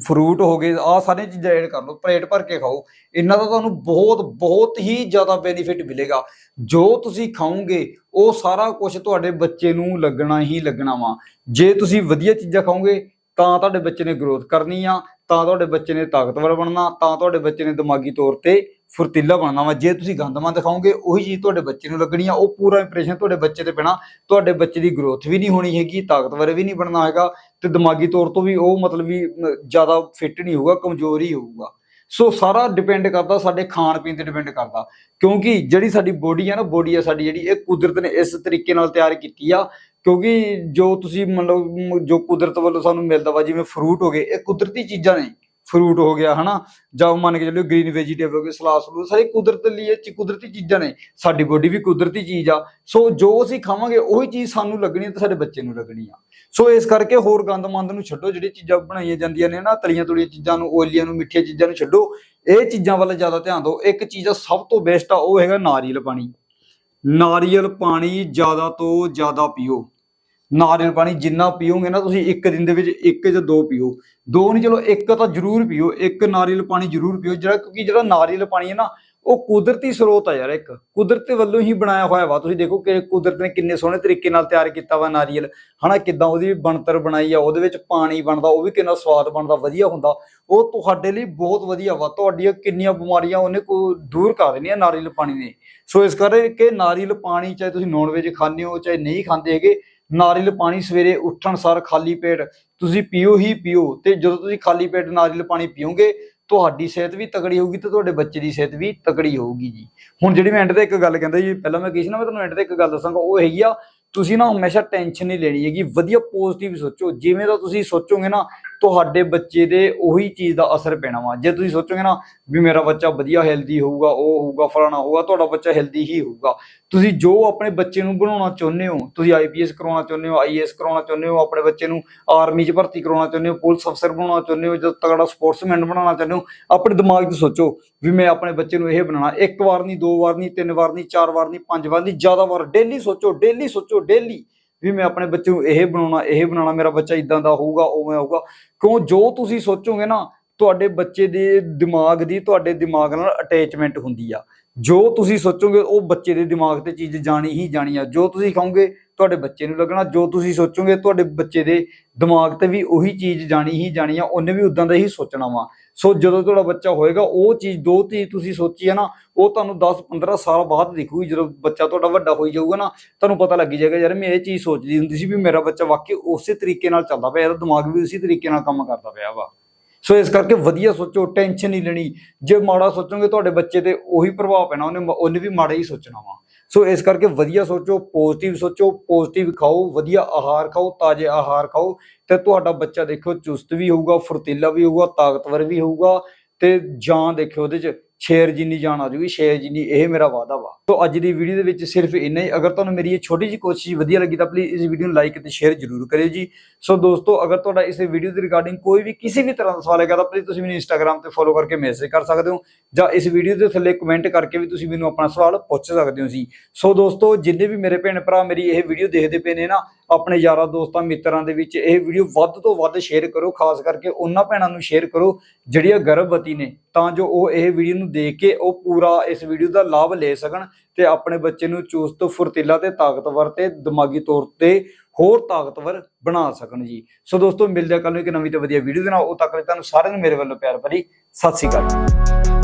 S1: ਫਰੂਟ ਹੋ ਗਏ ਆ ਸਾਰੀਆਂ ਚੀਜ਼ਾਂ ਐਡ ਕਰ ਲਓ, ਪਲੇਟ ਭਰ ਕੇ ਖਾਓ। ਇਹਨਾਂ ਦਾ ਤੁਹਾਨੂੰ ਬਹੁਤ ਬਹੁਤ ਹੀ ਜ਼ਿਆਦਾ ਬੈਨੀਫਿਟ ਮਿਲੇਗਾ। ਜੋ ਤੁਸੀਂ ਖਾਓਗੇ, ਉਹ ਸਾਰਾ ਕੁਝ ਤੁਹਾਡੇ ਬੱਚੇ ਨੂੰ ਲੱਗਣਾ ਹੀ ਲੱਗਣਾ ਵਾ। ਜੇ ਤੁਸੀਂ ਵਧੀਆ ਚੀਜ਼ਾਂ ਖਾਓਗੇ, ਤਾਂ ਤੁਹਾਡੇ ਬੱਚੇ ਨੇ ਗਰੋਥ ਕਰਨੀ ਆ ਤਾਂ ਤੁਹਾਡੇ ਬੱਚੇ ਨੇ ਤਾਕਤਵਰ ਬਣਨਾ, ਤਾਂ ਤੁਹਾਡੇ ਬੱਚੇ ਨੇ ਦਿਮਾਗੀ ਤੌਰ ਤੇ ਫੁਰਤੀਲਾ ਬਣਨਾ ਵਾ। ਜੇ ਤੁਸੀਂ ਗੰਦਮੰਦ ਦਿਖਾਓਗੇ, ਉਹੀ ਚੀਜ਼ ਤੁਹਾਡੇ ਬੱਚੇ ਨੂੰ ਲੱਗਣੀ ਆ। ਉਹ ਪੂਰਾ ਇੰਪ੍ਰੈਸ਼ਨ ਤੁਹਾਡੇ ਬੱਚੇ ਤੇ ਪੈਣਾ ਤੁਹਾਡੇ ਬੱਚੇ ਦੀ ਗਰੋਥ ਵੀ ਨਹੀਂ ਹੋਣੀ ਹੈਗੀ, ਤਾਕਤਵਰ ਵੀ ਨਹੀਂ ਬਣਨਾ ਹੈਗਾ ਤੇ ਦਿਮਾਗੀ ਤੌਰ ਤੋਂ ਵੀ ਉਹ ਮਤਲਬ ਵੀ ਜ਼ਿਆਦਾ ਫਿੱਟ ਨਹੀਂ ਹੋਊਗਾ, ਕਮਜ਼ੋਰ ਹੀ ਹੋਊਗਾ। ਸੋ ਸਾਰਾ ਡਿਪੈਂਡ ਕਰਦਾ, ਸਾਡੇ ਖਾਣ ਪੀਣ ਤੇ ਡਿਪੈਂਡ ਕਰਦਾ। ਕਿਉਂਕਿ ਜਿਹੜੀ ਸਾਡੀ ਬੋਡੀ ਆ ਨਾ ਬੋਡੀ ਆ ਸਾਡੀ ਜਿਹੜੀ, ਇਹ ਕੁਦਰਤ ਨੇ ਇਸ ਤਰੀਕੇ ਨਾਲ ਤਿਆਰ ਕੀਤੀ ਆ ਕਿਉਂਕਿ ਜੋ ਤੁਸੀਂ ਮਤਲਬ ਜੋ ਕੁਦਰਤ ਵੱਲੋਂ ਸਾਨੂੰ ਮਿਲਦਾ ਵਾ, ਜਿਵੇਂ ਫਰੂਟ ਹੋ ਗਏ, ਇਹ ਕੁਦਰਤੀ ਚੀਜ਼ਾਂ ਨੇ। ਫਰੂਟ ਹੋ ਗਿਆ, ਹਨਾ? ਜਾਂ ਮੰਨ ਕੇ ਚੱਲੋ ਗ੍ਰੀਨ ਵੈਜੀਟੇਬਲ ਹੋ ਗਏ, ਸਲਾਦ ਸਲੂਦ, ਸਾਰੇ ਕੁਦਰਤ ਲਈ ਇਹ ਚ- ਕੁਦਰਤੀ ਚੀਜ਼ਾਂ ਨੇ। ਸਾਡੀ ਬੋਡੀ ਵੀ ਕੁਦਰਤੀ ਚੀਜ਼ ਆ। ਸੋ ਜੋ ਅਸੀਂ ਖਾਵਾਂਗੇ, ਉਹੀ ਚੀਜ਼ ਸਾਨੂੰ ਲੱਗਣੀ ਹੈ ਤੇ ਸਾਡੇ ਬੱਚੇ ਨੂੰ ਲੱਗਣੀ ਆ। ਸੋ ਇਸ ਕਰਕੇ ਹੋਰ ਗੰਦ ਮੰਦ ਨੂੰ ਛੱਡੋ, ਜਿਹੜੀ ਚੀਜ਼ਾਂ ਬਣਾਈਆਂ ਜਾਂਦੀਆਂ ਨੇ ਨਾ ਤਲੀਆਂ ਤੁਲੀਆਂ ਚੀਜ਼ਾਂ ਨੂੰ ਓਇਲੀਆਂ ਨੂੰ, ਮਿੱਠੀਆਂ ਚੀਜ਼ਾਂ ਨੂੰ ਛੱਡੋ। ਇਹ ਚੀਜ਼ਾਂ ਵੱਲ ਜ਼ਿਆਦਾ ਧਿਆਨ ਦਿਓ। ਇੱਕ ਚੀਜ਼ ਆ ਸਭ ਤੋਂ ਬੈਸਟ ਆ, ਉਹ ਹੈਗਾ ਨਾਰੀਅਲ ਪਾਣੀ। ਨਾਰੀਅਲ ਪਾਣੀ ਜ਼ਿਆਦਾ ਤੋਂ ਜ਼ਿਆਦਾ ਪੀਓ। ਨਾਰੀਅਲ ਪਾਣੀ ਜਿੰਨਾ ਪੀਓਗੇ ਨਾ ਤੁਸੀਂ ਇੱਕ ਦਿਨ ਦੇ ਵਿੱਚ ਇੱਕ ਜਾਂ ਦੋ ਪੀਓ। ਦੋ ਨਹੀਂ, ਚਲੋ ਇੱਕ ਤਾਂ ਜ਼ਰੂਰ ਪੀਓ, ਇੱਕ ਨਾਰੀਅਲ ਪਾਣੀ ਜ਼ਰੂਰ ਪੀਓ ਜਿਹੜਾ ਕਿਉਂਕਿ ਜਿਹੜਾ ਨਾਰੀਅਲ ਪਾਣੀ ਹੈ ਨਾ ਉਹ ਕੁਦਰਤੀ ਸਰੋਤ ਆ ਯਾਰ ਇੱਕ। ਕੁਦਰਤ ਵੱਲੋਂ ਹੀ ਬਣਾਇਆ ਹੋਇਆ ਵਾ। ਤੁਸੀਂ ਦੇਖੋ ਕਿ ਕੁਦਰਤ ਨੇ ਕਿੰਨੇ ਸੋਹਣੇ ਤਰੀਕੇ ਨਾਲ ਤਿਆਰ ਕੀਤਾ ਵਾ ਨਾਰੀਅਲ। ਹਨਾ, ਕਿਦਾਂ ਉਹਦੀ ਬਣਤਰ ਬਣਾਈ ਆ, ਉਹਦੇ ਵਿੱਚ ਪਾਣੀ ਬਣਦਾ, ਉਹ ਵੀ ਕਿੰਨਾ ਸਵਾਦ ਬਣਦਾ, ਵਧੀਆ ਹੁੰਦਾ। ਉਹ ਤੁਹਾਡੇ ਲਈ ਬਹੁਤ ਵਧੀਆ ਵਾ। ਤੁਹਾਡੀਆਂ ਕਿੰਨੀਆਂ ਬਿਮਾਰੀਆਂ ਉਹਨੇ ਕੋ ਦੂਰ ਕਰ ਦੇਣੀਆਂ ਨਾਰੀਅਲ ਪਾਣੀ ਨੇ। ਸੋ ਇਸ ਕਰਕੇ ਨਾਰੀਅਲ ਪਾਣੀ ਚਾਹੇ ਤੁਸੀਂ ਨੌਨ ਵੇਜ ਖਾਂਦੇ ਹੋ, ਚਾਹੇ ਨਹੀਂ ਖਾਂਦੇ ਹੈਗੇ, ਨਾਰੀਅਲ ਪਾਣੀ ਸਵੇਰੇ ਉੱਠਣ ਸਾਰ ਖਾਲੀ ਪੇਟ ਤੁਸੀਂ ਪੀਓ ਹੀ ਪੀਓ। ਤੇ ਜਦੋਂ ਤੁਸੀਂ ਖਾਲੀ ਪੇਟ ਨਾਰੀਅਲ ਪਾਣੀ ਪੀਓਗੇ ਤੁਹਾਡੀ ਸਿਹਤ ਵੀ ਤਕੜੀ ਹੋਊਗੀ ਤੇ ਤੁਹਾਡੇ ਬੱਚੇ ਦੀ ਸਿਹਤ ਵੀ ਤਕੜੀ ਹੋਊਗੀ ਜੀ। ਹੁਣ ਜਿਹੜੀ ਮੈਂ ਐਂਡ ਤੇ ਇੱਕ ਗੱਲ ਕਹਿੰਦਾ ਜੀ, ਪਹਿਲਾਂ ਮੈਂ ਕਹੀ ਸੀ ਨਾ, ਮੈਂ ਤੁਹਾਨੂੰ ਐਂਡ ਤੇ ਇੱਕ ਗੱਲ ਦੱਸਾਂਗਾ, ਉਹ ਹੈਗੀ ਆ, ਤੁਸੀਂ ਨਾ ਹਮੇਸ਼ਾ ਟੈਨਸ਼ਨ ਨਹੀਂ ਲੈਣੀ ਹੈਗੀ, ਵਧੀਆ ਪੋਜ਼ਿਟਿਵ ਸੋਚੋ, ਜਿਵੇਂ ਦਾ ਤੁਸੀਂ ਸੋਚੋਗੇ ਨਾ ਤੁਹਾਡੇ ਬੱਚੇ ਦੇ ਉਹੀ ਚੀਜ਼ ਦਾ ਅਸਰ ਪੈਣਾ ਵਾ। ਜੇ ਤੁਸੀਂ ਸੋਚੋਗੇ ਨਾ ਵੀ ਮੇਰਾ ਬੱਚਾ ਵਧੀਆ ਹੈਲਦੀ ਹੋਊਗਾ, ਉਹ ਹੋਊਗਾ, ਫਲਾਣਾ ਹੋਊਗਾ, ਤੁਹਾਡਾ ਬੱਚਾ ਹੈਲਦੀ ਹੀ ਹੋਊਗਾ। ਤੁਸੀਂ ਜੋ ਆਪਣੇ ਬੱਚੇ ਨੂੰ ਬਣਾਉਣਾ ਚਾਹੁੰਦੇ ਹੋ, ਤੁਸੀਂ ਆਈਪੀਐਸ ਕਰਾਉਣਾ ਚਾਹੁੰਦੇ ਹੋ ਆਈਏਐਸ ਕਰਾਉਣਾ ਚਾਹੁੰਦੇ ਹੋ, ਆਪਣੇ ਬੱਚੇ ਨੂੰ ਆਰਮੀ 'ਚ ਭਰਤੀ ਕਰਾਉਣਾ ਚਾਹੁੰਦੇ ਹੋ ਪੁਲਿਸ ਅਫਸਰ ਬਣਾਉਣਾ ਚਾਹੁੰਦੇ ਹੋ, ਜਾਂ ਤਗੜਾ ਸਪੋਰਟਸਮੈਨ ਬਣਾਉਣਾ ਚਾਹੁੰਦੇ ਹੋ, ਆਪਣੇ ਦਿਮਾਗ 'ਚ ਸੋਚੋ ਵੀ ਮੈਂ ਆਪਣੇ ਬੱਚੇ ਨੂੰ ਇਹ ਬਣਾਉਣਾ। ਇੱਕ ਵਾਰ ਨਹੀਂ, ਦੋ ਵਾਰ ਨਹੀਂ, ਤਿੰਨ ਵਾਰ ਨਹੀਂ, ਚਾਰ ਵਾਰ ਨਹੀਂ, ਪੰਜ ਵਾਰ ਨਹੀਂ, ਜ਼ਿਆਦਾ ਵਾਰ ਡੇਲੀ ਸੋਚੋ ਡੇਲੀ ਸੋਚੋ ਡੇਲੀ ਵੀ ਮੈਂ ਆਪਣੇ ਬੱਚੇ ਨੂੰ ਇਹ ਬਣਾਉਣਾ ਇਹ ਬਣਾਉਣਾ, ਮੇਰਾ ਬੱਚਾ ਇਦਾਂ ਦਾ ਹੋਊਗਾ, ਉਵੇਂ ਹੋਊਗਾ। ਕਿਉਂ? ਜੋ ਤੁਸੀਂ ਸੋਚੋਗੇ ਨਾ ਤੁਹਾਡੇ ਬੱਚੇ ਦੇ ਦਿਮਾਗ ਦੀ, ਤੁਹਾਡੇ ਦਿਮਾਗ ਨਾਲ ਅਟੈਚਮੈਂਟ ਹੁੰਦੀ ਆ। ਜੋ ਤੁਸੀਂ ਸੋਚੋਗੇ, ਉਹ ਬੱਚੇ ਦੇ ਦਿਮਾਗ ਤੇ ਚੀਜ਼ ਜਾਣੀ ਹੀ ਜਾਣੀ ਆ। ਜੋ ਤੁਸੀਂ ਕਹੋਗੇ, ਤੁਹਾਡੇ ਬੱਚੇ ਨੂੰ ਲੱਗਣਾ। ਜੋ ਤੁਸੀਂ ਸੋਚੋਗੇ, ਤੁਹਾਡੇ ਬੱਚੇ ਦੇ ਦਿਮਾਗ ਤੇ ਵੀ ਉਹੀ ਚੀਜ਼ ਜਾਣੀ ਹੀ ਜਾਣੀ ਆ। ਉਹਨੇ ਵੀ ਉਦਾਂ ਦਾ ਹੀ ਸੋਚਣਾ ਵਾ। ਸੋ ਜਦੋਂ ਤੁਹਾਡਾ ਬੱਚਾ ਹੋਏਗਾ, ਉਹ ਚੀਜ਼, ਦੋ ਚੀਜ਼ ਤੁਸੀਂ ਸੋਚੀ ਆ ਨਾ, ਉਹ ਤੁਹਾਨੂੰ 10 15 ਸਾਲ ਬਾਅਦ ਦਿਖੂਗੀ। ਜਦੋਂ ਬੱਚਾ ਤੁਹਾਡਾ ਵੱਡਾ ਹੋਈ ਜਾਊਗਾ ਨਾ, ਤੁਹਾਨੂੰ ਪਤਾ ਲੱਗੀ ਜਾਏਗਾ, ਯਾਰ ਮੈਂ ਇਹ ਚੀਜ਼ ਸੋਚਦੀ ਹੁੰਦੀ ਸੀ ਵੀ ਮੇਰਾ ਬੱਚਾ ਵਾਕਈ ਉਸੇ ਤਰੀਕੇ ਨਾਲ ਚੱਲਦਾ ਪਿਆ, ਇਹਦਾ ਦਿਮਾਗ ਵੀ ਉਸੇ ਤਰੀਕੇ ਨਾਲ ਕੰਮ ਕਰਦਾ ਪਿਆ ਵਾ। ਸੋ ਇਸ ਕਰਕੇ ਵਧੀਆ ਸੋਚੋ ਟੈਨਸ਼ਨ ਨਹੀਂ ਲੈਣੀ। ਜੇ ਮਾੜਾ ਸੋਚੋਗੇ ਤੁਹਾਡੇ ਬੱਚੇ ਤੇ ਉਹੀ ਪ੍ਰਭਾਵ ਪੈਣਾ, ਉਹਨੇ ਉਹਨੇ ਵੀ ਮਾੜਾ ਹੀ ਸੋਚਣਾ ਵਾ। ਸੋ ਇਸ ਕਰਕੇ ਵਧੀਆ ਸੋਚੋ ਪੋਜ਼ਿਟਿਵ ਸੋਚੋ ਪੋਜ਼ਿਟਿਵ ਖਾਓ, ਵਧੀਆ ਆਹਾਰ ਖਾਓ, ਤਾਜ਼ੇ ਆਹਾਰ ਖਾਓ ਤੇ ਤੁਹਾਡਾ ਬੱਚਾ ਦੇਖੋ ਚੁਸਤ ਵੀ ਹੋਊਗਾ, ਫੁਰਤੀਲਾ ਵੀ ਹੋਊਗਾ, ਤਾਕਤਵਰ ਵੀ ਹੋਊਗਾ ਤੇ ਜਾਨ ਦੇਖਿਓ ਉਹਦੇ ਚ ਸ਼ੇਅਰ ਜਿੰਨੀ ਜਾਣ ਆ ਜੂਗੀ ਸ਼ੇਰ ਜਿੰਨੀ, ਇਹ ਮੇਰਾ ਵਾਅਦਾ ਵਾ। ਸੋ ਅੱਜ ਦੀ ਵੀਡੀਓ ਦੇ ਵਿੱਚ ਸਿਰਫ ਇੰਨਾ ਹੀ। ਅਗਰ ਤੁਹਾਨੂੰ ਮੇਰੀ ਇਹ ਛੋਟੀ ਜਿਹੀ ਕੋਸ਼ਿਸ਼ ਵਧੀਆ ਲੱਗੀ ਤਾਂ ਪਲੀਜ਼ ਇਸ ਵੀਡੀਓ ਨੂੰ ਲਾਈਕ ਅਤੇ ਸ਼ੇਅਰ ਜ਼ਰੂਰ ਕਰਿਓ ਜੀ। ਸੋ ਦੋਸਤੋ, ਅਗਰ ਤੁਹਾਡਾ ਇਸ ਵੀਡੀਓ ਦੇ ਰਿਗਾਰਡਿੰਗ ਕੋਈ ਵੀ ਕਿਸੇ ਵੀ ਤਰ੍ਹਾਂ ਦਾ ਸਵਾਲ ਹੈਗਾ ਤਾਂ ਪਲੀਜ਼ ਤੁਸੀਂ ਮੈਨੂੰ ਇੰਸਟਾਗ੍ਰam ਤੇ ਫੋਲੋ ਕਰਕੇ ਮੈਸੇਜ ਕਰ ਸਕਦੇ ਹੋ ਜਾਂ ਇਸ ਵੀਡੀਓ ਦੇ ਥੱਲੇ ਕਮੈਂਟ ਕਰਕੇ ਵੀ ਤੁਸੀਂ ਮੈਨੂੰ ਆਪਣਾ ਸਵਾਲ ਪੁੱਛ ਸਕਦੇ ਹੋ ਜੀ। ਸੋ ਦੋਸਤੋ, ਜਿੰਨੇ ਵੀ ਮੇਰੇ ਭੈਣ ਭਰਾ ਮੇਰੀ ਇਹ ਵੀਡੀਓ ਦੇਖਦੇ ਪਏ ਨੇ ਨਾ ਆਪਣੇ ਯਾਰਾਂ ਦੋਸਤਾਂ, ਮਿੱਤਰਾਂ ਦੇ ਵਿੱਚ ਇਹ ਵੀਡੀਓ ਵੱਧ ਤੋਂ ਵੱਧ ਸ਼ੇਅਰ ਕਰੋ, ਖਾਸ ਕਰਕੇ ਉਹਨਾਂ ਭੈਣਾਂ ਨੂੰ ਸ਼ੇਅਰ ਕਰੋ, ਜਿਹੜੀਆਂ ਗਰਭਵਤੀ ਨੇ। ਤਾਂ ਜੋ ਉਹ ਇਹ ਵੀਡੀਓ ਨੂੰ ਦੇਖ ਕੇ ਉਹ ਪੂਰਾ ਇਸ ਵੀਡੀਓ ਦਾ ਲਾਭ ਲੈ ਸਕਣ ਤੇ ਆਪਣੇ ਬੱਚੇ ਨੂੰ ਚੁਸਤ, ਫੁਰਤੀਲਾ ਤੇ ਤਾਕਤਵਰ ਤੇ ਦਿਮਾਗੀ ਤੌਰ ਤੇ ਹੋਰ ਤਾਕਤਵਰ ਬਣਾ ਸਕਣ ਜੀ। ਸੋ ਦੋਸਤੋ, ਮਿਲਦੇ ਹਾਂ ਕੱਲ ਨੂੰ ਇੱਕ ਨਵੀਂ ਤੇ ਵਧੀਆ ਵੀਡੀਓ ਦੇ ਨਾਲ। ਉਹ ਤੱਕ ਲਈ ਤੁਹਾਨੂੰ ਸਾਰਿਆਂ ਨੂੰ ਮੇਰੇ ਵੱਲੋਂ ਪਿਆਰ ਭਰੀ ਸਤਿ ਸ਼੍ਰੀ ਅਕਾਲ।